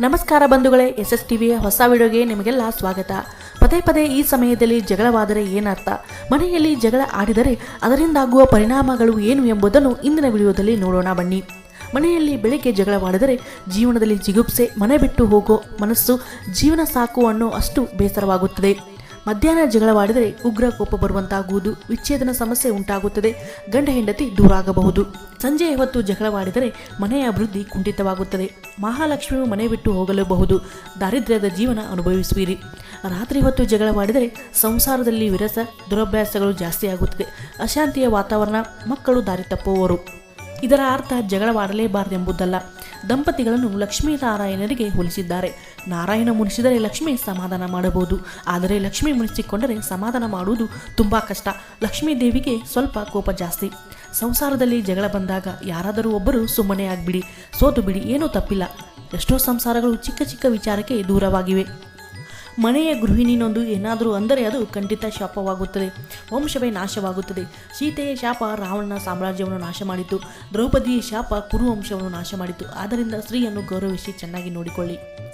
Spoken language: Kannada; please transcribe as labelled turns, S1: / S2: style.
S1: ನಮಸ್ಕಾರ ಬಂಧುಗಳೇ ಎಸ್ ಎಸ್ ಟಿವಿಯ ಹೊಸ ವಿಡಿಯೋಗೆ ನಿಮಗೆಲ್ಲ ಸ್ವಾಗತ. ಪದೇ ಪದೇ ಈ ಸಮಯದಲ್ಲಿ ಜಗಳವಾದರೆ ಏನರ್ಥ? ಮನೆಯಲ್ಲಿ ಜಗಳ ಆಡಿದರೆ ಅದರಿಂದಾಗುವ ಪರಿಣಾಮಗಳು ಏನು ಎಂಬುದನ್ನು ಇಂದಿನ ವಿಡಿಯೋದಲ್ಲಿ ನೋಡೋಣ ಬನ್ನಿ. ಮನೆಯಲ್ಲಿ ಬೆಳಿಗ್ಗೆ ಜಗಳವಾಡಿದರೆ ಜೀವನದಲ್ಲಿ ಜಿಗುಪ್ಸೆ, ಮನೆ ಬಿಟ್ಟು ಹೋಗೋ ಮನಸ್ಸು ಜೀವನ ಸಾಕು ಅನ್ನೋ ಅಷ್ಟು ಬೇಸರವಾಗುತ್ತದೆ. ಮಧ್ಯಾಹ್ನ ಜಗಳವಾಡಿದರೆ ಉಗ್ರ ಕೋಪ ಬರುವಂತಾಗುವುದು, ವಿಚ್ಛೇದನ ಸಮಸ್ಯೆ ಉಂಟಾಗುತ್ತದೆ, ಗಂಡ ಹೆಂಡತಿ ದೂರಾಗಬಹುದು. ಸಂಜೆ ಸಂಜೆಯ ಹೊತ್ತು ಜಗಳವಾಡಿದರೆ ಮನೆಯ ಅಭಿವೃದ್ಧಿ ಕುಂಠಿತವಾಗುತ್ತದೆ. ಮಹಾಲಕ್ಷ್ಮಿಯು ಮನೆ ಬಿಟ್ಟು ಹೋಗಲೂಬಹುದು. ದಾರಿದ್ರ್ಯದ ಜೀವನ ಅನುಭವಿಸುವಿರಿ. ರಾತ್ರಿ ಹೊತ್ತು ಜಗಳವಾಡಿದರೆ ಸಂಸಾರದಲ್ಲಿ ವಿರಸ, ದುರಭ್ಯಾಸಗಳು ಜಾಸ್ತಿ ಆಗುತ್ತದೆ. ಅಶಾಂತಿಯ ವಾತಾವರಣ, ಮಕ್ಕಳು ದಾರಿ ತಪ್ಪುವವರು. ಇದರ ಅರ್ಥ ಜಗಳವಾಡಲೇಬಾರದೆಂಬುದಲ್ಲ. ದಂಪತಿಗಳನ್ನು ಲಕ್ಷ್ಮೀ ನಾರಾಯಣರಿಗೆ ಹೋಲಿಸಿದ್ದಾರೆ. ನಾರಾಯಣ ಮುನಿಸಿದರೆ ಲಕ್ಷ್ಮಿ ಸಮಾಧಾನ ಮಾಡಬಹುದು. ಆದರೆ ಲಕ್ಷ್ಮಿ ಮುನಿಸಿಕೊಂಡರೆ ಸಮಾಧಾನ ಮಾಡುವುದು ತುಂಬ ಕಷ್ಟ. ಲಕ್ಷ್ಮೀ ದೇವಿಗೆ ಸ್ವಲ್ಪ ಕೋಪ ಜಾಸ್ತಿ. ಸಂಸಾರದಲ್ಲಿ ಜಗಳ ಬಂದಾಗ ಯಾರಾದರೂ ಒಬ್ಬರು ಸುಮ್ಮನೆ ಆಗ್ಬಿಡಿ. ಸೋತು ಬಿಡಿ, ಏನೂ ತಪ್ಪಿಲ್ಲ. ಎಷ್ಟೋ ಸಂಸಾರಗಳು ಚಿಕ್ಕ ಚಿಕ್ಕ ವಿಚಾರಕ್ಕೆ ದೂರವಾಗಿವೆ. ಮನೆಯ ಗೃಹಿಣಿನೊಂದು ಏನಾದರೂ ಅಂದರೆ ಅದು ಖಂಡಿತ ಶಾಪವಾಗುತ್ತದೆ. ವಂಶವೇ ನಾಶವಾಗುತ್ತದೆ. ಸೀತೆಯ ಶಾಪ ರಾವಣನ ಸಾಮ್ರಾಜ್ಯವನ್ನು ನಾಶ ಮಾಡಿತು. ದ್ರೌಪದಿಯ ಶಾಪ ಕುರುವಂಶವನ್ನು ನಾಶ ಮಾಡಿತು. ಆದ್ದರಿಂದ ಸ್ತ್ರೀಯನ್ನು ಗೌರವಿಸಿ ಚೆನ್ನಾಗಿ ನೋಡಿಕೊಳ್ಳಿ.